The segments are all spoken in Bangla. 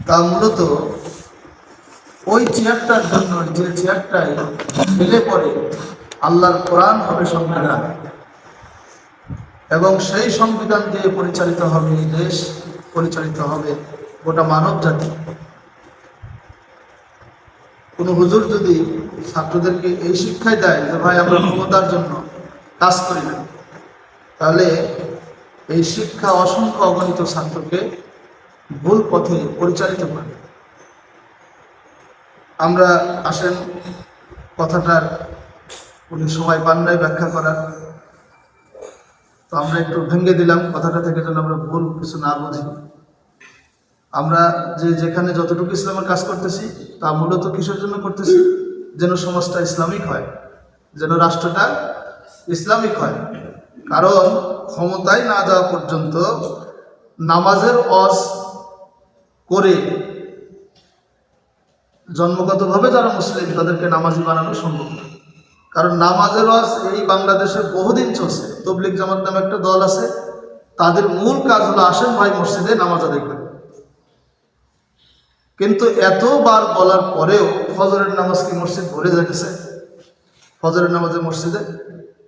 তা মূলত ওই চেয়ারটার জন্য, যে চেয়ারটায় ঢেলে পড়ে, আল্লাহর কোরআন হবে সংবিধান। এবং সেই সংবিধান দিয়ে পরিচালিত হবে দেশ, পরিচালিত হবে গোটা মানব জাতি। কোনো হুজুর যদি ছাত্রদেরকে এই শিক্ষাই দেয় যে, ভাই, আমরা ক্ষমতার জন্য কাজ করি না। তাহলে এই শিক্ষা অসংখ্য অগণিত ছাত্রকে ভুল পথে পরিচালিত করে আমরা আসেন কথাটার উনি সময় পান নাই ব্যাখ্যা করার। তো আমরা একটু ভেঙে দিলাম কথাটা থেকে যেন আমরা ভুল কিছু না বুঝি। আমরা যে যেখানে যতটুকু ইসলামের কাজ করতেছি, তা মূলত কিসের জন্য করতেছি? যেন সমাজটা ইসলামিক হয়, যেন রাষ্ট্রটা ইসলামিক হয়। কারণ ক্ষমতায় না যাওয়া পর্যন্ত নামাজের অজ করে জন্মগতভাবে যারা মুসলিম, তাদেরকে নামাজি বানানো সম্ভব না। কারণ নামাজের ওয়াজ এই বাংলাদেশে বহুদিন চলছে। তবলিক জামাত নামে একটা দল আছে, তাদের মূল কাজ হলো আসেন ভাই মসজিদে নামাজ আদায় কিন্তু এতবার বলার পরেও ফজরের নামাজ কি মসজিদ ভরে যাচ্ছে ফজরের নামাজে মসজিদে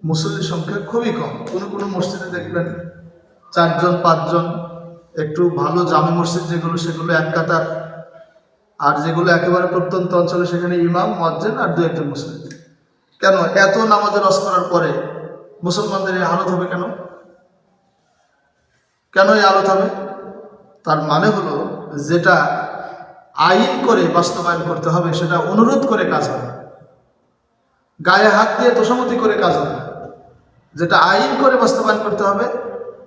মুসল্লির সংখ্যা খুবই কম। কোনো কোনো মসজিদে দেখবেন চারজন, পাঁচজন একটু ভালো জামে মসজিদ যেগুলো, সেগুলো এক কাতার। আর যেগুলো একেবারে প্রত্যন্ত অঞ্চলে, সেখানে ইমাম মজ্জেন আর দু একজন মুসলিম কেন? এত নামাজের রস করার পরে মুসলমানদের এই হালত হবে কেন? কেন এই আলত হবে? তার মানে হলো, যেটা আইন করে বাস্তবায়ন করতে হবে, সেটা অনুরোধ করে কাজ হবে গায়ে হাত দিয়ে তোষামতি করে কাজ হবে যেটা আইন করে বাস্তবায়ন করতে হবে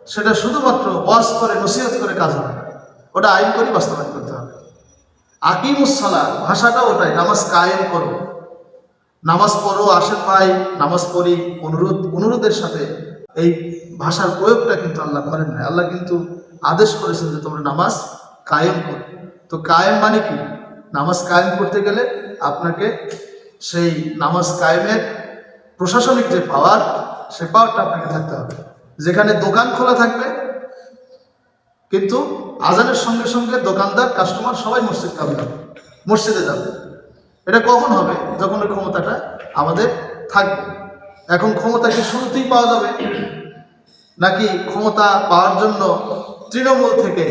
সেটা শুধুমাত্র ওয়াজ করে, নসিহত করে কাজ হবে ওটা আইন করে বাস্তবায়ন করতে হবে। আকিমুসালা ভাষাটা ওটাই, নামাজ কায়েম করো। নামাজ পড়ো, আসেন ভাই, নামাজ পড়ি, অনুরোধ, অনুরোধের সাথে এই ভাষার প্রয়োগটা কিন্তু আল্লাহ করেন না আল্লাহ কিন্তু আদেশ করেছেন যে তোমরা নামাজ কায়েম করো। তো কায়েম মানে কি? নামাজ কায়েম করতে গেলে আপনাকে সেই নামাজ কায়েমের প্রশাসনিক যে পাওয়ার সে পাওয়ারটা আপনাকে থাকতে হবে। যেখানে দোকান খোলা থাকবে, কিন্তু আজানের সঙ্গে সঙ্গে দোকানদার কাস্টমার সবাই মসজিদ যাবে মসজিদে যাবে। এটা কখন হবে? যখন ওই ক্ষমতাটা আমাদের থাকবে। এখন ক্ষমতা কি শুরুতেই পাওয়া যাবে? নাকি ক্ষমতা পাওয়ার জন্য তৃণমূল থেকে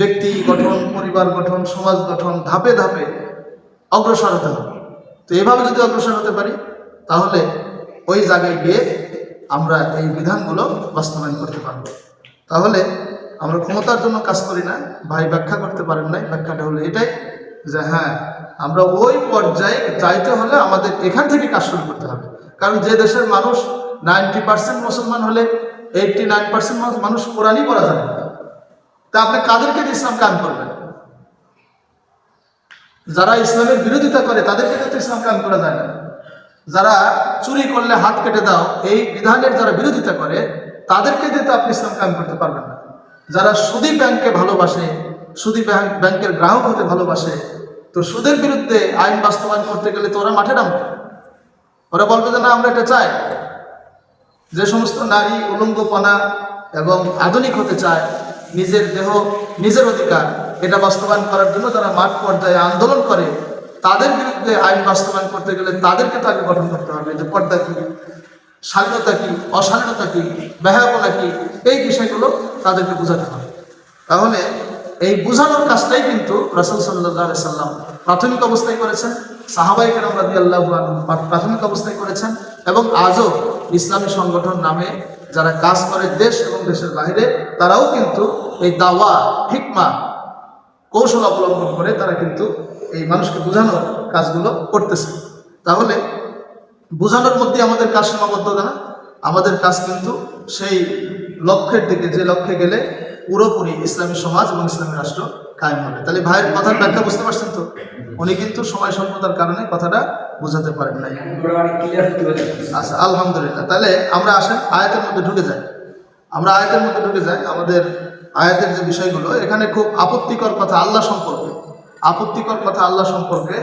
ব্যক্তি গঠন, পরিবার গঠন, সমাজ গঠন ধাপে ধাপে অগ্রসর হতে হবে। তো এভাবে যদি অগ্রসর হতে পারি, তাহলে ওই জায়গায় গিয়ে আমরা এই বিধানগুলো বাস্তবায়ন করতে পারব। তাহলে আমরা ক্ষমতার জন্য কাজ করি না, ভাই ব্যাখ্যা করতে পারেন নাই, ব্যাখ্যাটা হলো এটাই যে হ্যাঁ আমরা ওই পর্যায়ে চাইতে হলে আমাদের এখান থেকে কাজ শুরু করতে হবে। কারণ যে দেশের মানুষ নাইনটি পার্সেন্ট মুসলমান হলে এইটটি নাইন পার্সেন্ট মানুষ কোরআনই পড়া যাবে তা আপনি কাদেরকে ইসলাম কাম করবেন? যারা ইসলামের বিরোধিতা করে, তাদেরকে তো ইসলাম কাম করা যায় না। যারা চুরি করলে হাত কেটে দাও, এই বিধানের যারা বিরোধিতা করে, তাদেরকে তো আপনি ইসলাম কাম করতে পারবেন না। যারা সুদী ব্যাংককে ভালোবাসে, সুদী ব্যাংক, ব্যাংকের গ্রাহক হতে ভালোবাসে, তো সুদের বিরুদ্ধে আইন বাস্তবায়ন করতে গেলে তো ওরা মাঠে নামবে। ওরা বলবে যে, না, আমরা এটা চাই। যে সমস্ত নারী উলঙ্গপনা এবং আধুনিক হতে চায়, নিজের দেহ, নিজের অধিকার, এটা বাস্তবায়ন করার জন্য তারা মাঠ পর্যায়ে আন্দোলন করে। তাদের বিরুদ্ধে আইন বাস্তবায়ন করতে গেলে তাদেরকে তাকে গঠন করতে হবে, যে পর্দা কি, শালীনতা কি, অশালীনতা কি ব্যাহাপনা কি, এই বিষয়গুলো তাদেরকে বোঝাতে হবে। তাহলে এই বোঝানোর কাজটাই কিন্তু রাসুল সাল্লাহ সাল্লাম প্রাথমিক অবস্থায় করেছেন সাহাবাই কেরাম রাজি আল্লাহ প্রাথমিক অবস্থায় করেছেন এবং আজও ইসলামী সংগঠন নামে যারা কাজ করে দেশ এবং দেশের বাইরে, তারাও কিন্তু এই দাওয়া, হিকমা, কৌশল অবলম্বন করে তারা কিন্তু এই মানুষকে বোঝানোর কাজগুলো করতেছে। তাহলে বোঝানোর মধ্যে আমাদের কাজ সীমাবদ্ধ না? আমাদের কাজ কিন্তু সেই লক্ষ্যের দিকে, যে লক্ষ্যে গেলে পুরোপুরি ইসলামী সমাজ এবং ইসলামী রাষ্ট্র কায়েম হবে। তাহলে ভাইয়ের কথার ব্যাখ্যা বুঝতে পারছেন তো? উনি কিন্তু সময় স্বল্পতার কারণে কথাটা বোঝাতে পারেন নাই। আচ্ছা আলহামদুলিল্লাহ। তাহলে আমরা আসেন, আয়াতের মধ্যে ঢুকে যাই। আমরা আয়াতের মধ্যে ঢুকে যাই। আমাদের আয়াতের যে বিষয়গুলো, এখানে খুব আপত্তিকর কথা আল্লাহ সম্পর্কে। আপত্তিকর কথা আল্লাহ সম্পর্কে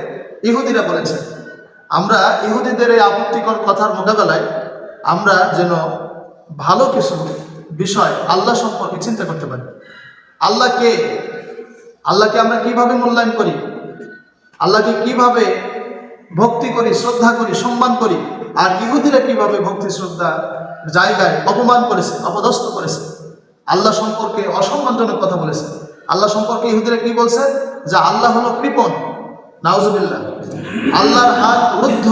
ইহুদিরা বলেছে আমরা ইহুদিদের এই আপত্তিকর কথার মোকাবেলায় আমরা যেন ভালো কিছু বিষয় আল্লাহ সম্পর্কে চিন্তা করতে পারি। আল্লাহকে আল্লাহকে আমরা কীভাবে মূল্যায়ন করি? আল্লাহকে কীভাবে ভক্তি করি, শ্রদ্ধা করি, সম্মান করি? আর ইহুদিরা কীভাবে ভক্তি, শ্রদ্ধা জায়গায় অপমান করেছে, অপদস্থ করেছে? আল্লাহ সম্পর্কে অসম্মানজনক কথা বলেছে। আল্লাহ সম্পর্কে ইহুদিরা কি বলছে? যে আল্লাহ হলো কৃপণ। নাউজুবিল্লাহ। আল্লাহর হাত রুদ্ধ।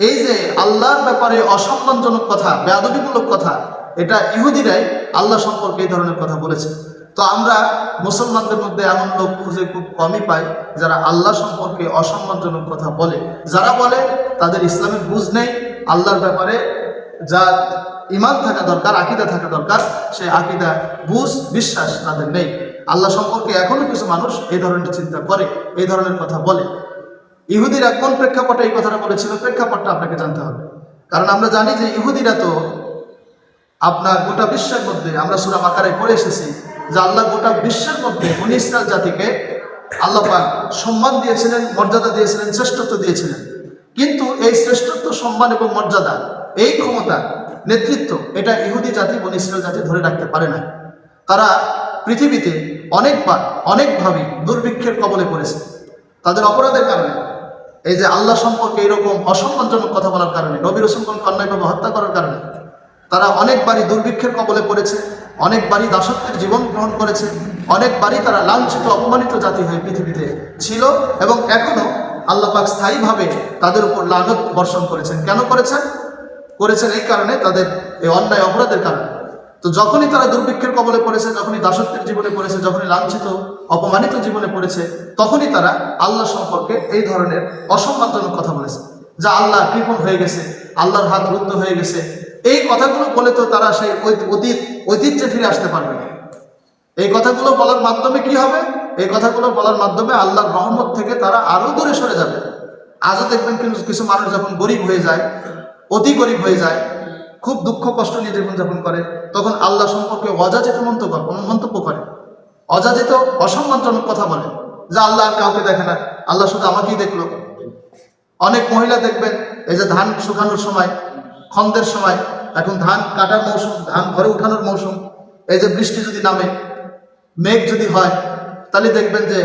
এই যে আল্লাহর ব্যাপারে অসম্মানজনক কথা, বেয়াদবিমূলক কথা, এটা ইহুদিরাই আল্লাহ সম্পর্কে এই ধরনের কথা বলেছে। তো আমরা মুসলমানদের মধ্যে এমন লোক খুঁজে খুব কমই পাই যারা আল্লাহ সম্পর্কে অসম্মানজনক কথা বলে। যারা বলে তাদের ইসলামের বুঝ নেই, আল্লাহর ব্যাপারে যা ইমান থাকা দরকার, আকিদা থাকা দরকার, সেই আকিদা, বুঝ, বিশ্বাস তাদের নেই। আল্লাহ সম্পর্কে এখনও কিছু মানুষ এই ধরনের চিন্তা করে, এই ধরনের কথা বলে। ইহুদিরা কোন প্রেক্ষাপটে এই কথাটা বলেছিল? প্রেক্ষাপটটা আপনাকে জানতে হবে। কারণ আমরা জানি যে ইহুদিরা তো আপনার গোটা বিশ্বের মধ্যে, আমরা সুরাম আকারে পড়ে এসেছি, যে আল্লাহ গোটা বিশ্বের মধ্যে ইসরায়েল জাতিকে আল্লাহ সম্মান দিয়েছিলেন, মর্যাদা দিয়েছিলেন, শ্রেষ্ঠত্ব দিয়েছিলেন। কিন্তু এই শ্রেষ্ঠত্ব, সম্মান এবং মর্যাদা এই ক্ষমতা, নেতৃত্ব, এটা ইহুদি জাতি বনি ইসরায়েল জাতি ধরে রাখতে পারে না তারা পৃথিবীতে অনেকবার অনেকভাবে দুর্ভিক্ষের কবলে পড়েছে। তাদের অপরাধের কারণে, এই যে আল্লাহ সম্পর্কে এরকম অসম্মানজনক কথা বলার কারণে, নবী রসুলগণ কন্যাইভাবে হত্যা করার কারণে, তারা অনেকবারই দুর্ভিক্ষের কবলে পড়েছে, অনেকবারই দাসত্বের জীবন গ্রহণ করেছে, অনেকবারই তারা লাঞ্ছিত, অপমানিত জাতি হয়ে পৃথিবীতে ছিল এবং এখনও আল্লাহ পাক স্থায়ীভাবে তাদের উপর লানত বর্ষণ করেছেন। কেন করেছেন? করেছেন এই কারণে তাদের এই অন্যায় অপরাধের কারণে। তো যখনই তারা দুর্ভিক্ষের কবলে পড়েছে, যখনই দাসত্বের জীবনে পড়েছে, যখনই লাঞ্ছিত, অপমানিত জীবনে পড়েছে, তখনই তারা আল্লাহ সম্পর্কে এই ধরনের অসম্মানজনক কথা বলেছে, যা আল্লাহ কৃপণ হয়ে গেছে, আল্লাহর হাত রুদ্ধ হয়ে গেছে। এই কথাগুলো বলে তো তারা সেই অতীত, ঐতিহ্যে ফিরে আসতে পারবে না। এই কথাগুলো বলার মাধ্যমে কি হবে? এই কথাগুলো বলার মাধ্যমে আল্লাহর রহমত থেকে তারা আরও দূরে সরে যাবে। আজও দেখবেন কিন্তু কিছু মানুষ যখন গরিব হয়ে যায় অতি গরিব হয়ে যায়, খুব দুঃখ কষ্ট নিয়ে জীবনযাপন করে, তখন আল্লাহ সম্পর্কে অযাচিত মন্তব্য মন্তব্য করে। অযাচিত অসম্মানজনক কথা বলে, যে আল্লাহ আর কাউকে দেখে না, আল্লাহ শুধু আমাকেই দেখল। অনেক মহিলা দেখবেন, এই যে ধান শুকানোর সময়, খন্দের সময়, এখন ধান কাটার মৌসুম, ধান ঘরে উঠানোর মৌসুম, এই যে বৃষ্টি যদি নামে, মেঘ যদি হয়, তাহলে দেখবেন যে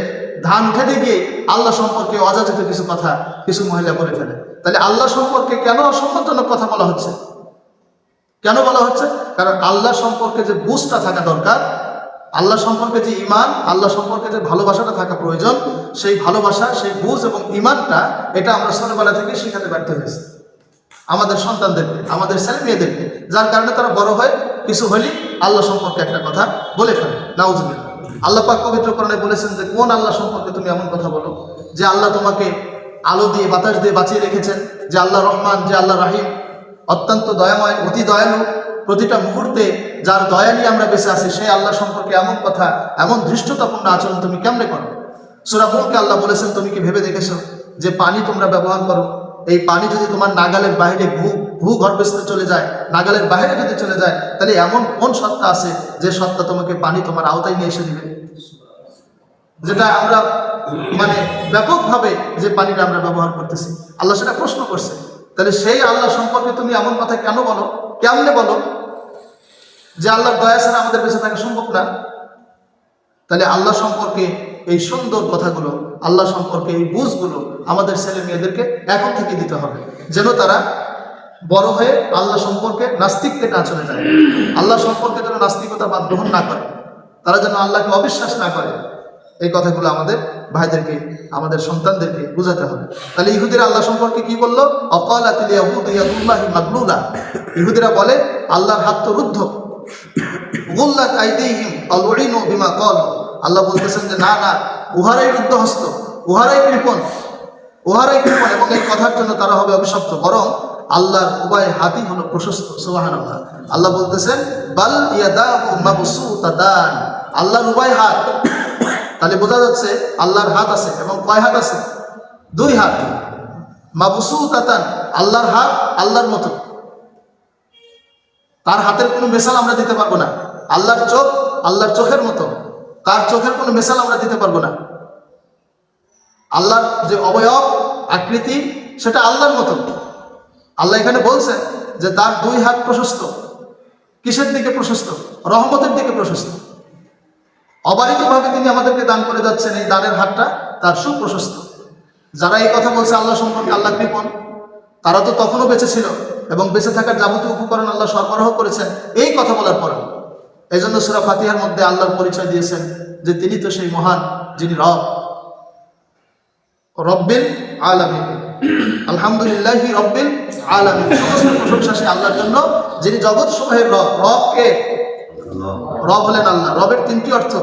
ধান উঠাতে গিয়ে আল্লাহ সম্পর্কে অযাচিত কিছু কথা কিছু মহিলা বলে ফেলে। তাহলে আল্লাহ সম্পর্কে কেন অসম্মানজনক কথা বলা হচ্ছে? কেন বলা হচ্ছে? কারণ আল্লাহ সম্পর্কে যে বুঝটা থাকা দরকার, আল্লাহ সম্পর্কে যে ইমান আল্লাহ সম্পর্কে যে ভালোবাসাটা থাকা প্রয়োজন, সেই ভালোবাসা, সেই বুঝ এবং ইমানটা এটা আমরা ছোটবেলা থেকে শেখাতে ব্যর্থ হয়েছি। আমাদের সন্তানদেরকে, আমাদের ছেলে মেয়েদেরকে, যার কারণে তারা বড় হয়, কিছু হলেই আল্লাহ সম্পর্কে একটা কথা বলে ফেলে। নাউজুবিল্লাহ। আল্লাহ পাক পবিত্র কোরআনে বলেছেন যে, কোন আল্লাহ সম্পর্কে তুমি এমন কথা বলো যে, আল্লাহ তোমাকে আলো দিয়ে, বাতাস দিয়ে বাঁচিয়ে রেখেছেন যে আল্লাহ রহমান, যে আল্লাহ রাহিম। অত্যন্ত দয়াময়, অতি দয়ালু। প্রতিটা মুহূর্তে যার দয়া নিয়ে আমরা বেঁচে আছি, সেই আল্লাহ সম্পর্কে এমন কথা, এমন ধৃষ্টতাপূর্ণ আচরণ তুমি কেমনে করো সুরাবুলকে আল্লাহ বলেছেন, তুমি কি ভেবে দেখেছ যে পানি তোমরা ব্যবহার করো? এই পানি যদি তোমার নাগালের বাইরে ভূ ভূগর্ভস্থে চলে যায়, নাগালের বাইরে যদি চলে যায়, তাহলে এমন কোন সত্তা আছে যে সত্তা তোমাকে পানি তোমার আওতায় নিয়ে এসে দিবে? যেটা আমরা মানে ব্যাপকভাবে যে পানিটা আমরা ব্যবহার করতেছি। আল্লাহ সেটা প্রশ্ন করছে, তাহলে সেই আল্লাহ সম্পর্কে তুমি এমন কথা কেন বলো? কেমনে বলো? যে আল্লাহর দয়া ছাড়া আমাদের বেঁচে থাকা সম্ভব না? তাহলে আল্লাহ সম্পর্কে এই সুন্দর কথাগুলো, আল্লাহ সম্পর্কে এই বুঝগুলো আমাদের ছেলে মেয়েদেরকে এখন থেকে দিতে হবে, যেন তারা বড় হয়ে আল্লাহ সম্পর্কে নাস্তিককে না চলে যায়। আল্লাহ সম্পর্কে যেন নাস্তিকতা বাদ গ্রহণ না করে, তারা যেন আল্লাহকে অবিশ্বাস না করে। এই কথাগুলো আমাদের ভাইদেরকে, আমাদের সন্তানদেরকে বোঝাতে হবে। তাহলে ইহুদিরা আল্লাহ সম্পর্কে কি বলল? অকালাতিল ইয়াহুদ ইহুদিরা বলে, আল্লাহর হাত তো রুদ্ধ। বিমা কল আল্লাহ বলতেছেন যে, না না, উহারাই রুদ্ধ হস্ত উহারাই কৃপণ। উহারাই কৃপণ এবং এই কথার জন্য তারা হবে অভিশপ্ত। বরং আল্লাহর উভয় হাতই হলো প্রশস্ত। সুবহানাল্লাহ। আল্লাহ বলতেছেন, বাল ইয়াদাহু মাবসুতাদান। আল্লাহর উভয় হাত তাহলে বোঝা যাচ্ছে আল্লাহর হাত আছে এবং কয় হাত আছে? দুই হাত। মাবসুতাতান, আল্লাহর হাত আল্লাহর মতো। তার হাতের কোনো মেশাল আমরা দিতে পারব না। আল্লাহর চোখ আল্লাহর চোখের মতো। তার চোখের কোনো মেশাল আমরা দিতে পারব না। আল্লাহর যে অবয়ব, আকৃতি, সেটা আল্লাহর মতো। আল্লাহ এখানে বলছেন যে তার দুই হাত প্রশস্ত। কিসের দিকে প্রশস্ত? রহমতের দিকে প্রশস্ত। অবারিতভাবে তিনি আমাদেরকে দান করে যাচ্ছেন এই দানের হাতটা তার সুপ্রশস্ত। যারা এই কথা বলছে আল্লাহ সম্পর্কে আল্লাহ কৃপণ, তারা তো তখনও বেঁচে ছিল এবং বেঁচে থাকার যাবতীয় উপকরণ আল্লাহ সরবরাহ করেছেন এই কথা বলার পরেও। এই জন্য সুরা ফাতিহার মধ্যে আল্লাহর পরিচয় দিয়েছেন যে তিনি তো সেই মহান যিনি রব। রব্বিল আলামিন। আলহামদুলিল্লাহ রব্বিল আলামিন। সমস্ত প্রশংসা সে আল্লাহর জন্য, যিনি জগৎ সমূহের রব রব কে রব হলেন আল্লাহ। রবের তিনটি অর্থ।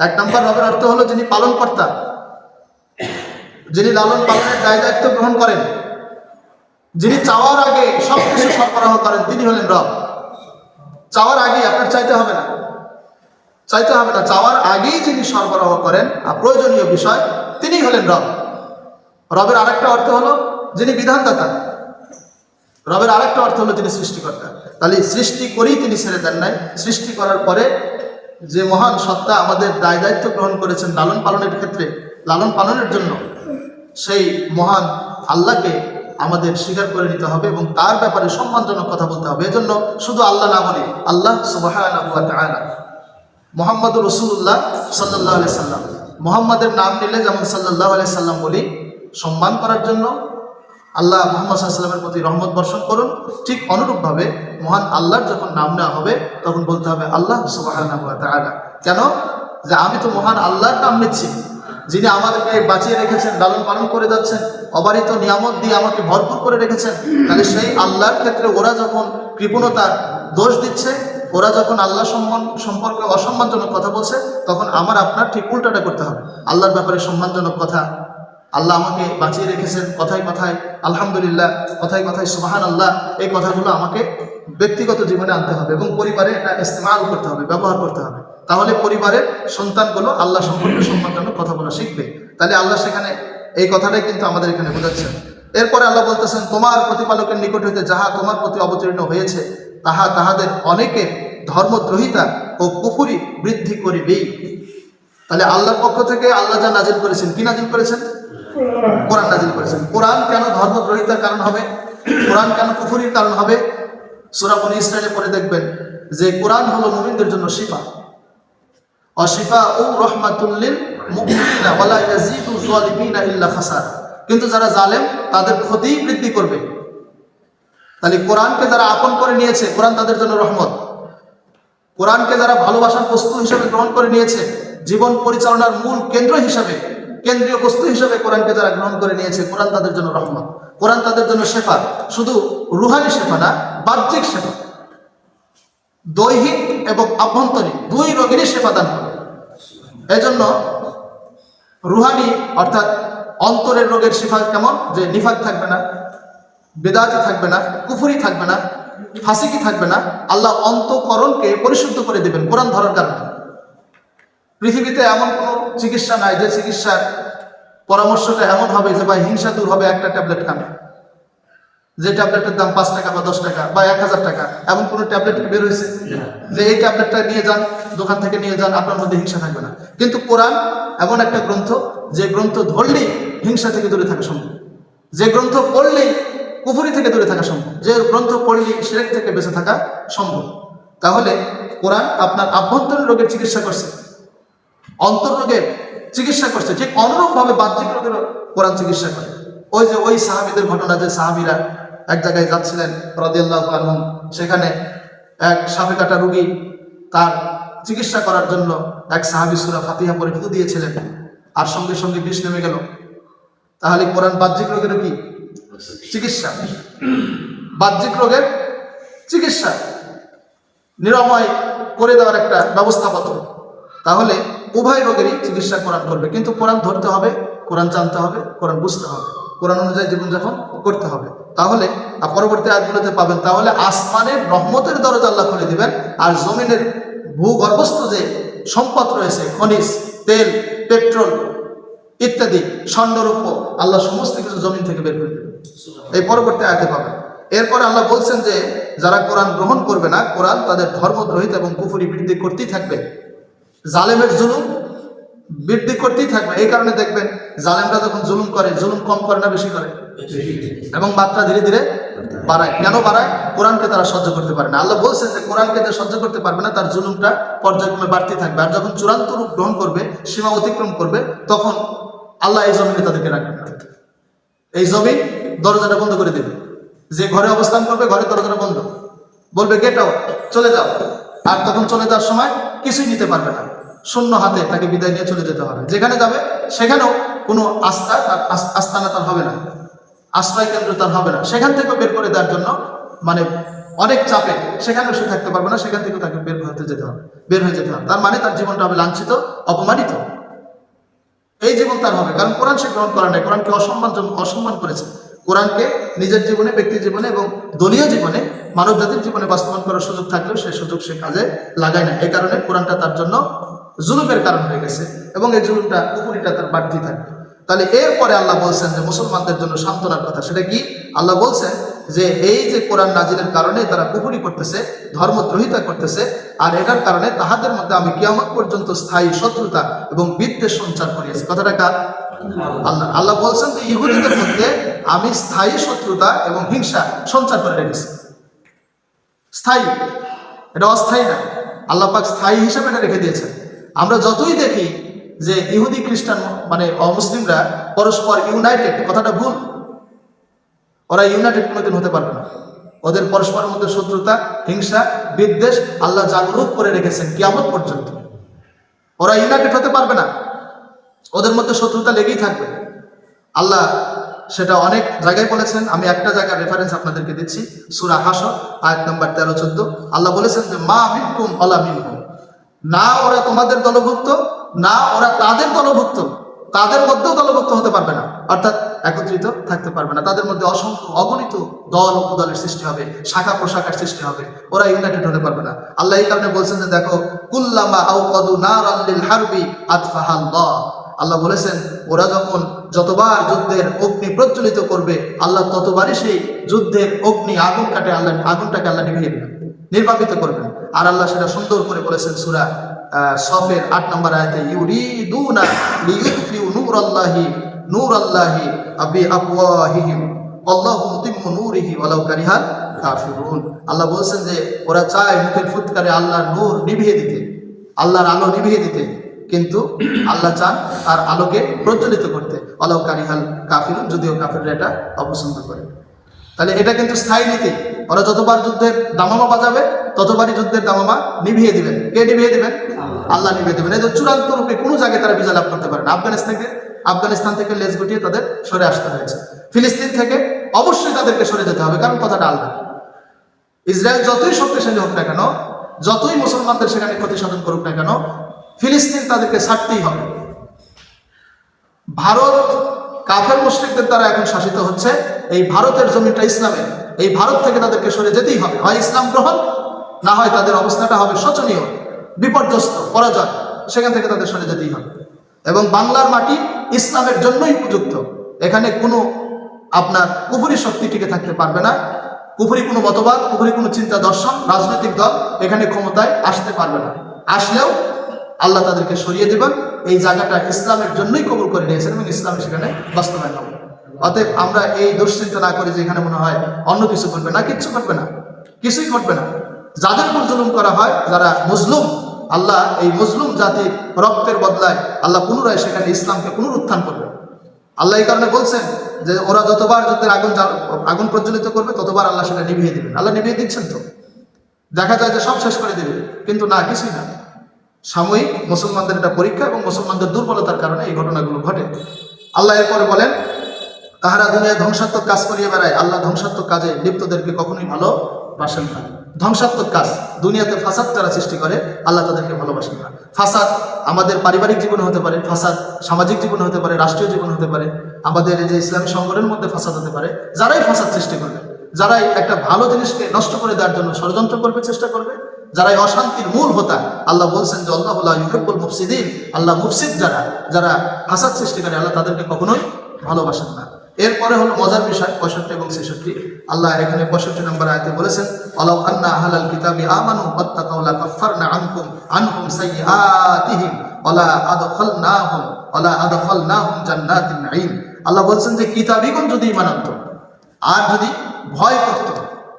এক নম্বর রবের অর্থ হলো যিনি পালন কর্তা যিনি লালন পালনের দায় দায়িত্ব গ্রহণ করেন, যিনি চাওয়ার আগে সব কিছু সরবরাহ করেন, তিনি হলেন রব। চাওয়ার আগে আপনার চাইতে হবে না। চাইতে হবে না, চাওয়ার আগেই যিনি সরবরাহ করেন আর প্রয়োজনীয় বিষয় তিনি হলেন রব। রবের আরেকটা অর্থ হলো যিনি বিধানদাতা। রবের আরেকটা অর্থ হলো যিনি সৃষ্টিকর্তা। তাহলে সৃষ্টি করেই তিনি ছেড়ে দেন নাই। সৃষ্টি করার পরে যে মহান সত্তা আমাদের দায় দায়িত্ব গ্রহণ করেছেন লালন পালনের ক্ষেত্রে, লালন পালনের জন্য সেই মহান আল্লাহকে আমাদের স্বীকার করে নিতে হবে এবং তার ব্যাপারে সম্মানজনক কথা বলতে হবে। এজন্য শুধু আল্লাহ না বলি, আল্লাহ মোহাম্মদ রসুল্লাহ সাল্লাহ সাল্লাম। মোহাম্মদের নাম নিলে যেমন সাল্লাহ আলি সাল্লাম বলি, সম্মান করার জন্য আল্লাহ মোহাম্মদ সাল্লামের প্রতি রহমত বর্ষণ করুন। ঠিক অনুরূপভাবে মহান আল্লাহর যখন নাম নেওয়া হবে, তখন বলতে হবে আল্লাহ সুবাহ কেন? যে আমি তো মহান আল্লাহর নাম নিচ্ছি, যিনি আমাদেরকে বাঁচিয়ে রেখেছেন, লালন পালন করে যাচ্ছেন, অবারিত নিয়ামত দিয়ে আমাকে ভরপুর করে রেখেছেন, তাহলে সেই আল্লাহর ক্ষেত্রে ওরা যখন কৃপণতার দোষ দিচ্ছে, ওরা যখন আল্লাহ সম্মান, সম্পর্কে অসম্মানজনক কথা বলছে, তখন আমার আপনার ঠিক উল্টাটা করতে হবে। আল্লাহর ব্যাপারে সম্মানজনক কথা আল্লাহ আমাকে বাঁচিয়ে রেখেছেন কথায় কথায়, আলহামদুলিল্লাহ, কথায় কথায় সুবাহান আল্লাহ এই কথাগুলো আমাকে ব্যক্তিগত জীবনে আনতে হবে এবং পরিবারে এটা ইস্তেমাল করতে হবে, ব্যবহার করতে হবে। তাহলে পরিবারের সন্তানগুলো আল্লাহ সম্পর্কে সম্মানজনক কথা বলা শিখবে। তাহলে আল্লাহ সেখানে এই কথাটাই কিন্তু আমাদের এখানে বোঝাচ্ছেন। এরপরে আল্লাহ বলতেছেন, তোমার প্রতিপালকের নিকট হইতে যাহা তোমার প্রতি অবতীর্ণ হয়েছে, তাহা তাহাদের অনেকে ধর্মদ্রোহিতা ও কুফুরি বৃদ্ধি করিবেই। তাহলে আল্লাহর পক্ষ থেকে আল্লাহ যা নাজিল করেছেন, কি নাজিল করেছেন? কোরআন নাজিল করেছেন। কোরআন কেন ধর্মদ্রোহিতার কারণ হবে? কোরআন কেন কারণ হবে? ইসরায়েলে পরে দেখবেন যে কোরআন হলো মুমিনদের জন্য শিফা। অশিফা ও মুমিনিনা ওয়ালা ইয়াজিদু যালিমিনা ইল্লা খাসার। কিন্তু যারা জালেম, তাদের ক্ষতি বৃদ্ধি করবে। তাহলে কোরআনকে যারা আপন করে নিয়েছে, কোরআন তাদের জন্য রহমত। কোরআনকে যারা ভালোবাসার বস্তু হিসেবে গ্রহণ করে নিয়েছে, জীবন পরিচালনার মূল কেন্দ্র হিসাবে কেন্দ্রীয় বস্তু হিসেবে কোরআনকে যারা গ্রহণ করে নিয়েছে, কোরআন তাদের জন্য রহমত। কোরআন তাদের জন্য শেফা। শুধু রুহানি শেফা না, বাহ্যিক শেফা। দৈহিক এবং আভ্যন্তরীণ দুই রোগেরই সেবা দান করে। এজন্য রুহানি অর্থাৎ অন্তরের রোগের শিফা কেমন? যে নিফাক থাকবে না, বেদাতি থাকবে না, কুফুরি থাকবে না, ফাসিকি থাকবে না, আল্লাহ অন্তকরণকে পরিশুদ্ধ করে দেবেন কোরআন ধরার কারণে। পৃথিবীতে এমন কোনো চিকিৎসা নাই যে চিকিৎসার পরামর্শটা এমন হবে যে ভাই হিংসা দূর হবে একটা ট্যাবলেট খান। যে ট্যাবলেটের দাম পাঁচ টাকা বা দশ টাকা বা এক হাজার টাকা এমন কোনো ট্যাবলেট বের হয়েছে? যে এই ট্যাবলেটটা নিয়ে যান দোকান থেকে নিয়ে যান আপনার মধ্যে হিংসা থাকবে না। কিন্তু কোরআন এমন একটা গ্রন্থ যে গ্রন্থ ধরলেই হিংসা থেকে দূরে থাকা সম্ভব। যে গ্রন্থ পড়লেই কুফুরি থেকে দূরে থাকা সম্ভব। যে গ্রন্থ পড়লেই সেরেক থেকে বেঁচে থাকা সম্ভব। তাহলে কোরআন আপনার আভ্যন্তরীণ রোগের চিকিৎসা করছে। অন্তর্রোগের চিকিৎসা করছে। ঠিক অনুরূপভাবে বাহ্যিক রোগের কোরআন চিকিৎসা করে। ওই যে ওই সাহাবিদের ঘটনা যে সাহাবিরা এক জায়গায় যাচ্ছিলেন, রদিয়াল্লাহ সেখানে এক সাপে কাটা রুগী তার চিকিৎসা করার জন্য এক সাহাবি সুরা ফাতিহা পরে ফু দিয়েছিলেন। আর সঙ্গে সঙ্গে বিষ নেমে গেল। তাহলে কোরআন বাহ্যিক রোগের কি? চিকিৎসা। বাহ্যিক রোগের চিকিৎসা নিরাময় করে দেওয়ার একটা ব্যবস্থাপত্র। তাহলে উভয় রোগেরই চিকিৎসা কোরআন করবে কিন্তু কোরআন ধরতে হবে, কোরআন জানতে হবে, কোরআন বুঝতে হবে। কোরআন অনুযায়ী জীবনযাপন করতে হবে। তাহলে পরবর্তী আয়াতগুলোতে পাবেন, তাহলে আসমানের রহমতের দরজা আল্লাহ খুলে দিবেন, আর জমিনের ভূগর্ভস্থ যে সম্পদ রয়েছে, খনিজ, তেল, পেট্রোল ইত্যাদি স্বর্ণরূপ আল্লাহ সমস্ত কিছু জমিন থেকে বের করে দেবেন। এই পরবর্তী আয়াতে পাবেন। এরপরে আল্লাহ বলছেন যে, যারা কোরআন গ্রহণ করবে না, কোরআন তাদের ধর্মদ্রোহিত এবং কুফুরি বৃদ্ধি করতেই থাকবে। জালেমের জুলুম বৃদ্ধি করতেই থাকবে। এই কারণে দেখবেন জালেমরা যখন জুলুম করে, জুলুম কম করে না বেশি করে? এবং মাত্রা ধীরে ধীরে বাড়ায়। কেন বাড়ায়? কোরআনকে তারা সহ্য করতে পারে না। আল্লাহ বলছেন যে কোরআনকে যে সহ্য করতে পারবে না, তার জুলুমটা পর্যায়ক্রমে বাড়তে থাকবে। আর যখন চূড়ান্ত রূপ গ্রহণ করবে, সীমা অতিক্রম করবে, তখন আল্লাহ এই জমিনে তাদেরকে রাখবে এই জমি দরজাটা বন্ধ করে দেবে। যে ঘরে অবস্থান করবে, ঘরের দরজাটা বন্ধ। বলবে গেট আউট চলে যাও। আর তখন চলে যাওয়ার সময় কিছুই নিতে পারবে না। শূন্য হাতে তাকে বিদায় নিয়ে চলে যেতে হবে। যেখানে যাবে, সেখানেও কোনো আস্থা তার আস- আস্তানা তার হবে না। আশ্রয় কেন্দ্র তার হবে না। সেখান থেকে বের করে দেওয়ার জন্য মানে অনেক চাপে সেখানেও সে থাকতে পারবে না। সেখান থেকে তাকে বের হতে যেতে হবে, বের হয়ে যেতে হবে। তার মানে তার জীবনটা হবে লাঞ্ছিত, অপমানিত। এই জীবন তার হবে। কারণ কোরআন সে গ্রহণ করা নাই। কোরআনকে অসম্মান অসম্মান করেছে। কোরআনকে নিজের জীবনে ব্যক্তি জীবনে এবং দলীয় জীবনে মানব জাতির জীবনে বাস্তবায়ন করার সুযোগ থাকলেও সেই সুযোগ সে কাজে লাগায় না। এই কারণে কোরআনটা তার জন্য জুলুমের কারণ হয়ে গেছে এবং এই জুলুমটা উপরিটা তার বাড়তি থাকবে। তাহলে এরপরে আল্লাহ বলছেন যে মুসলমানদের জন্য সান্ত্বনার কথা, সেটা কি? আল্লাহ বলছেন যে এই যে কোরআন নাজিলের কারণে তারা কুপুরি করতেছে, ধর্মদ্রোহিতা করতেছে, আর এটার কারণে তাহাদের মধ্যে আমি কিয়ামত পর্যন্ত স্থায়ী শত্রুতা এবং বিদ্বেষ সঞ্চার করিয়েছি। কথাটা আল্লাহ বলছেন যে ইহুদিদের মধ্যে আমি স্থায়ী শত্রুতা এবং হিংসা সঞ্চার করে রেখেছি। স্থায়ী। এটা অস্থায়ী না। আল্লাহ পাক স্থায়ী হিসাবে এটা রেখে দিয়েছেন। আমরা যতই দেখি যে ইহুদি খ্রিস্টান মানে অমুসলিমরা পরস্পর ইউনাইটেড কথাটা ভুল। ওরা ইউনাইটেড কোনোদিন হতে পারবে না। ওদের পরস্পরের মধ্যে শত্রুতা, হিংসা, বিদ্বেষ আল্লাহ জাগরুক করে রেখেছেন কিয়ামত পর্যন্ত। ওরা ইউনাইটেড হতে পারবে না। ওদের মধ্যে শত্রুতা লেগেই থাকবে। আল্লাহ সেটা অনেক জায়গায় বলেছেন, আমি একটা জায়গার রেফারেন্স আপনাদেরকে দিচ্ছি, সুরা হাস আয়াত নাম্বার তেরো চোদ্দ। আল্লাহ বলেছেন যে, মা মিনকুম অলা মিনকুম না ওরা তোমাদের দলভুক্ত, না ওরা তাদের দলভুক্ত। তাদের মধ্যেও দলভুক্ত হতে পারবে না। অর্থাৎ একত্রিত থাকতে পারবে না। তাদের মধ্যে অসংখ্য অগণিত দল উপদলের সৃষ্টি হবে, শাখা প্রশাখার সৃষ্টি হবে। ওরা ইউনাইটেড হতে পারবে না। আল্লাহ এই কারণে বলছেন যে, দেখো, কুল্লামা আউ কদু না হারবি আতফাহাল্লাহ। আল্লাহ বলেছেন, ওরা যখন যতবার যুদ্ধের অগ্নি প্রজ্বলিত করবে, আল্লাহ ততবারই সেই যুদ্ধের অগ্নি আগুন কাটে, আল্লাহ আগুনটাকে আল্লাহ নিভিয়ে দেবেন নির্বাপিত করবেন। আর আল্লাহ সেটা সুন্দর করে বলেছেন সুরা সফের আট নম্বর আয়াতে, ইউরিদুনা লিইউতফিউ নূর আল্লাহি নূর আল্লাহি আবি আফওয়াহিহিম, আল্লাহু মুতিম্মু নূরিহি ওয়ালাউ কারিহাল কাফিরুন। আল্লাহ বলছেন যে, ওরা চায় মুখের ফুৎকারে আল্লাহর নূর নিভিয়ে দিতে, আল্লাহর আলো নিভিয়ে দিতে। কিন্তু আল্লাহ চান তার আলোকে প্রজ্বলিত করতে। অলাউ কারিহাল কাফির যদিও কাফিররা এটা অপছন্দ করে। তাহলে এটা কিন্তু স্থায়ী নীতি। ওরা যতবার যুদ্ধের দামামা বাজাবে ততবারই যুদ্ধের দামামা নিভিয়ে দিবেন। কে নিভিয়ে দিবেন? আল্লাহ। নিভিয়ে দিবেন। এই চূড়ান্ত রূপে কোনো জায়গায় তারা বিজয় লাভ করতে পারে না। আফগানিস্তান থেকে আফগানিস্তান থেকে লেজ গুটিয়ে তাদের সরে আসতে হয়েছে। ফিলিস্তিন থেকে অবশ্যই তাদেরকে সরে যেতে হবে কারণ কথাটা আল্লাহ ইসরায়েল যতই শক্তিশালী হোক না কেন যতই মুসলমানদের সেখানে ক্ষতি সাধন করুক না কেন ফিলিস্তিন তাদেরকে ছাড়তেই হবে। ভারত কাফের মুশ্রিকদের দ্বারা এখন শাসিত হচ্ছে। এই ভারতের জমিটা ইসলামের। এই ভারত থেকে তাদেরকে সরে যেতেই হবে। হয় ইসলাম গ্রহণ, না হয় তাদের অবস্থাটা হবে শোচনীয়, বিপর্যস্ত, পরাজয়। সেখান থেকে তাদের সরে যেতেই হবে। এবং বাংলার মাটি ইসলামের জন্যই উপযুক্ত। এখানে কোনো আপনার কুফুরি শক্তি টিকে থাকতে পারবে না। কুফুরি কোনো মতবাদ, কুফুরি কোনো চিন্তা দর্শন, রাজনৈতিক দল এখানে ক্ষমতায় আসতে পারবে না। আসলেও আল্লাহ তাদেরকে সরিয়ে দেবেন এই জায়গাটা ইসলামের জন্যই কবুল করে নিয়েছেন এবং ইসলাম সেখানে বাস্তবায়ন হবে। অতএব আমরা এই দুশ্চিন্তা না করি যে এখানে মনে হয় অন্য কিছু ঘটবে না, কিচ্ছু ঘটবে না, কিছুই ঘটবে না। যাদের উপর জুলুম করা হয়, যারা মুসলুম আল্লাহ এই মুসলুম জাতির রক্তের বদলায় আল্লাহ পুনরায় সেখানে ইসলামকে পুনরুত্থান করবে। আল্লাহ এই কারণে বলছেন যে ওরা যতবার যুদ্ধের আগুন আগুন প্রজ্বলিত করবে, ততবার আল্লাহ সেটা নিভিয়ে দিবেন। আল্লাহ নিভিয়ে দিচ্ছেন তো। দেখা যায় যে সব শেষ করে দিবে, কিন্তু না, কিছুই না। সাময়িক মুসলমানদের এটা পরীক্ষা এবং মুসলমানদের দুর্বলতার কারণে এই ঘটনাগুলো ঘটে। আল্লাহ এরপরে বলেন, তাহারা দুনিয়ায় ধ্বংসাত্মক কাজ করিয়ে বেড়ায়। আল্লাহ ধ্বংসাত্মক কাজে লিপ্তদেরকে কখনোই ভালো বাসেন না। ধ্বংসাত্মক কাজ দুনিয়াতে ফাসাদ তারা সৃষ্টি করে, আল্লাহ তাদেরকে ভালোবাসেন না। ফাসাদ আমাদের পারিবারিক জীবনে হতে পারে, ফাসাদ সামাজিক জীবনে হতে পারে, রাষ্ট্রীয় জীবন হতে পারে। আমাদের এই যে ইসলামী সংগঠনের মধ্যে ফাসাদ হতে পারে, যারাই ফাসাদ সৃষ্টি করবে, যারাই একটা ভালো জিনিসকে নষ্ট করে দেওয়ার জন্য ষড়যন্ত্র করবে, চেষ্টা করবে যারা অশান্তির মূল হোতা আল্লাহ বলছেন যে, আল্লাহ মুফসিদিন। আল্লাহ মুফসিদ যারা যারা সৃষ্টি করে আল্লাহ তাদেরকে কখনোই ভালোবাসেন না। এরপরে হলো মজার বিষয়, পঁয়ষট্টি এবং ছেষট্টি। আল্লাহ এখানে পঁয়ষট্টি নম্বর আয়তে বলেছেন, আলাউ আন্না আহলাল কিতাবি আমানু ওয়াত্তাকাউ লাকাফারনা আনকুম, আনহুম সাইয়্যাতিহিম ওলা আদখালনাহুম আদখালনাহুম জান্নাতিন আল্লাহ বলছেন যে, কিতাবিগণ যদি ঈমান আনতো, আর যদি ভয় করত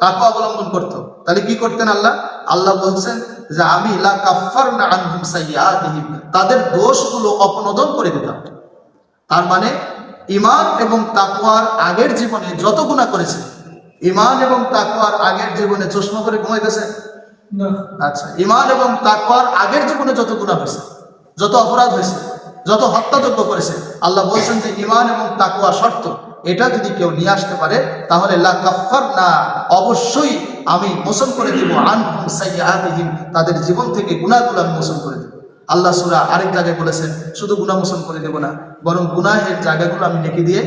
তাকে অবলম্বন করত। তাহলে কি করতেন আল্লাহ? আল্লাহ বলছেন যে আমি লা কাফারনা আনহুম সাইয়্যাতিহিম। তাদের দোষগুলো অপনোদন করে দিতাম। তার মানে ইমান এবং তাকওয়ার আগের জীবনে যত গুণা করেছে ইমান এবং তাকওয়ার আগের জীবনে চশমা করে ঘুমাইতেছে? আচ্ছা ইমান এবং তাকওয়ার আগের জীবনে যত গুণা হয়েছে যত অপরাধ হয়েছে যত হত্যাযজ্ঞ করেছে আল্লাহ বলছেন যে ইমান এবং তাকওয়া শর্ত। এটা যদি কেউ নিয়ে আসতে পারে তাহলে লা কাফার না অবশ্যই আমি মোচন করে দিব আনহুম তাদের জীবন থেকে গুনাহগুলো আমি মোচন করে দেব। আল্লাহ সূরা আরেক জায়গায় বলেছেন শুধু গুনাহ মোচন করে দেব না বরং গুনাহের জায়গাগুলো আমি নেকি দিয়ে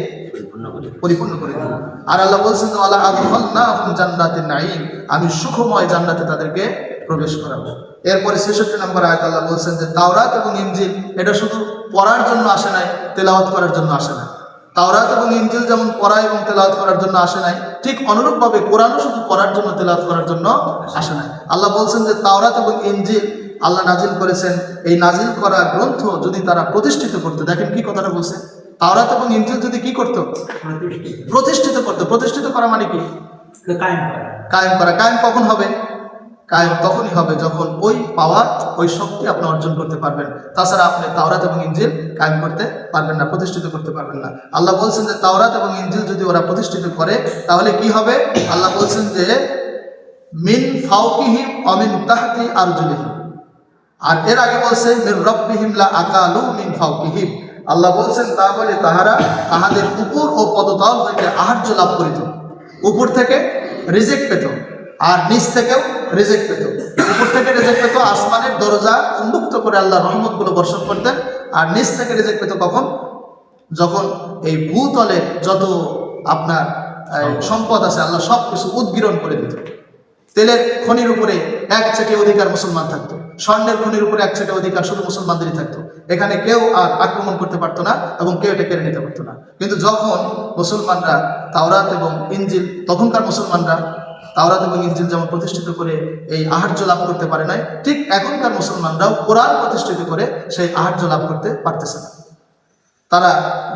পরিপূর্ণ করে দেব। আর আল্লাহ বলছেন যে আল্লাহ আদখালনাহুম জান্নাতে নাঈম আমি সুখময় জান্নাতে তাদেরকে প্রবেশ করাবো। এরপরে ছেষট্টি নম্বর আয়াত আল্লাহ বলছেন যে তাওরাত এবং ইনজিল এটা শুধু পড়ার জন্য আসে নাই তেলাওয়াত করার জন্য আসে নাই। তাওরাত এবং ইনজিল যেমন পড়া এবং তেলাওয়াত করার জন্য আসে নাই ঠিক অনুরূপভাবে কোরআনও শুধু পড়ার জন্য তেলাওয়াত করার জন্য আসে নাই। আল্লাহ বলছেন যে তাওরাত এবং ইনজিল আল্লাহ নাজিল করেছেন। এই নাজিল করা গ্রন্থ যদি তারা প্রতিষ্ঠিত করতে দেখেন কি কথাটা বলছে? তাওরাত এবং ইনজিল যদি কি করতো? প্রতিষ্ঠিত। করতো। প্রতিষ্ঠিত করা মানে কি? কায়েম করা। কায়েম করা। কায়েম কখন হবে? কায়েম তখনই হবে যখন ওই পাওয়ার, ওই শক্তি আপনি অর্জন করতে পারবেন। তাছাড়া আপনি তাওরাত এবং ইঞ্জিল কায়েম করতে পারবেন না, প্রতিষ্ঠিত করতে পারবেন না। আল্লাহ বলছেন যে তাওরাত এবং ইঞ্জিল যদি ওরা প্রতিষ্ঠিত করে, তাহলে কি হবে? আল্লাহ বলছেন যে, মিন ফাউকিহিম অমিন তাহতি আরজুলিহিম। আর এর আগে বলছে, মির রব্বিহিম লা আকালু মিন ফাউকিহিম আল্লাহ বলছেন, তাহলে তাহারা তাহাদের উপর ও পদতল হইতে আহার্য লাভ করিত। উপর থেকে রিজেক্ট পেত। আর নিচ থেকেও রিজেক্ট পেত। উপর থেকে রিজেক্ট পেত আসমানের দরজা উন্মুক্ত করে আল্লাহ রহমতগুলো বর্ষণ করতেন। আর নিচ থেকে রিজেক্ট পেত কখন? যখন এই ভূতলে যত আপনার সম্পদ। আছে আল্লাহ সব কিছু উদ্গীরণ করে দিত। তেলের খনির উপরে এক চেটে অধিকার মুসলমান থাকতো। স্বর্ণের খনির উপরে এক চেটে অধিকার শুধু মুসলমানদেরই থাকতো। এখানে কেউ আর আক্রমণ করতে পারতো না এবং কেউ এটা কেড়ে নিতে পারতো না। কিন্তু যখন মুসলমানরা তাওরাত এবং ইঞ্জিল তখনকার মুসলমানরা তাওরাত এবং ইঞ্জিল যেমন প্রতিষ্ঠিত করে এই আহার্য লাভ করতে পারে নাই, ঠিক এখনকার মুসলমানরাও কোরআন প্রতিষ্ঠিত করে সেই আহার্য লাভ করতে পারতেছে না। তারা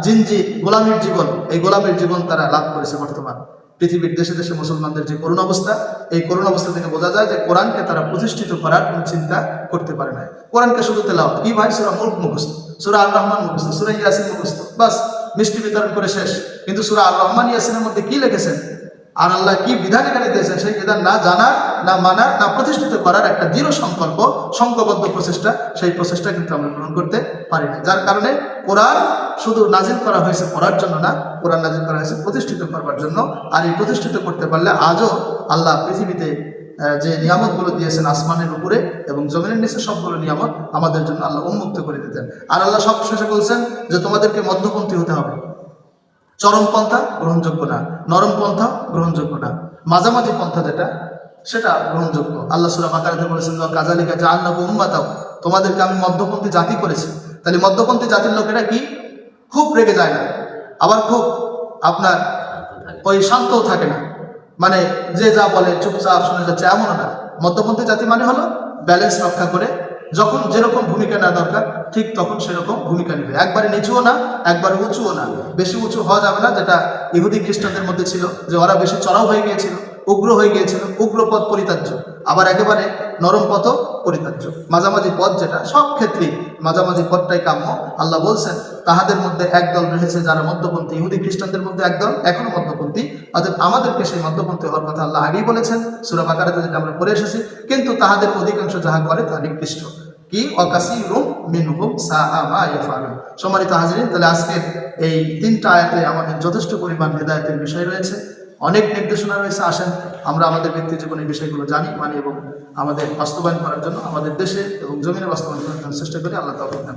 জিনজি গোলামীর জীবন, এই গোলামীর জীবন তারা লাভ করেছে বর্তমান। পৃথিবীর দেশে দেশে মুসলমানদের যে করুণ অবস্থা, এই করুণ অবস্থা থেকে বোঝা যায় যে কোরআনকে তারা প্রতিষ্ঠিত করার কোনো চিন্তা করতে পারে না কোরআনকে শুধু তেলাও কি ভাই? সুরা মুল্ক মুখস্থ, সুরা আল রহমান মুখস্থ, সুরা ইয়াসিন মুখস্থ, বাস, মিষ্টি বিতরণ করে শেষ। কিন্তু সুরা আল রহমান ইয়াসিনের মধ্যে কি লিখেছেন? আর আল্লাহ কি বিধান এখানে দিয়েছেন? সেই বিধান না জানা না মানা না প্রতিষ্ঠিত করার একটা দৃঢ় সংকল্প, সংঘবদ্ধ প্রচেষ্টা, সেই প্রচেষ্টা কিন্তু আমরা গ্রহণ করতে পারি না যার কারণে কোরআন শুধু নাজিল করা হয়েছে পড়ার জন্য না, কোরআন নাজিল করা হয়েছে প্রতিষ্ঠিত করবার জন্য। আর এই প্রতিষ্ঠিত করতে পারলে আজও আল্লাহ পৃথিবীতে যে নিয়ামতগুলো দিয়েছেন আসমানের উপরে এবং জমিনের নিচে সবগুলো নিয়ামত আমাদের জন্য আল্লাহ উন্মুক্ত করে দিতেন। আর আল্লাহ সব শেষে বলছেন যে তোমাদেরকে মধ্যপন্থী হতে হবে। চরম পন্থা গ্রহণযোগ্য না নরম পন্থা গ্রহণযোগ্য না মাঝামাঝি পন্থা যেটা, সেটা গ্রহণযোগ্য। আল্লাহ সুরা বাকারাতে বলেছেন কাজালিকা যা আল্লাহ উম্মাতাও। তোমাদেরকে আমি মধ্যপন্থী জাতি করেছি। তাহলে মধ্যপন্থী জাতির লোকেরা কি? খুব রেগে যায় না। আবার খুব আপনার ওই শান্তও থাকে না। মানে যে যা বলে, চুপচাপ শুনে যাচ্ছে, এমনও না। মধ্যপন্থী জাতি মানে হলো ব্যালেন্স রক্ষা করে যখন যেরকম ভূমিকা নেওয়া দরকার, ঠিক তখন সেরকম ভূমিকা নেবে। একবারে নিচুও না, একবারে উঁচুও না। বেশি উঁচু হওয়া যাবে না, যেটা ইহুদি খ্রিস্টানদের মধ্যে ছিল, যে ওরা বেশি চড়াও হয়ে গিয়েছিল, উগ্র হয়ে গিয়েছিল উগ্র পথ পরিত্যাজ্য। আবার একেবারে নরম পথ পরিত্যাজ্য। মাঝামাঝি পথ যেটা, সব ক্ষেত্রেই মাঝামাঝি পথটাই কাম্য। আল্লাহ বলছেন, তাহাদের মধ্যে একদল রয়েছে যারা মধ্যপন্থী, ইহুদি খ্রিস্টানদের মধ্যে একদল এখনও মধ্যপন্থী। অর্থাৎ আমাদেরকে সেই মধ্যপন্থী হওয়ার কথা আল্লাহ আগেই বলেছেন। সুরা বাকারাতে যেটা আমরা পড়ে এসেছি, কিন্তু তাহাদের অধিকাংশ যাহা করে তা নিকৃষ্ট। কি? অকাসি রুম মিনহুম সাআমা ইয়াফালুন সম্মানিত হাজিরিন, তাহলে আজকের এই তিনটা আয়াতে আমাদের যথেষ্ট পরিমাণ হেদায়েতের বিষয় রয়েছে। অনেক নির্দেশনা রয়েছে, আসেন, আমরা আমাদের ব্যক্তি জীবনের বিষয়গুলো জানি, মানি এবং আমাদের বাস্তবায়ন করার জন্য আমাদের দেশে এবং জমিনে বাস্তবায়ন করার জন্য চেষ্টা করি। আল্লাহ তাআলা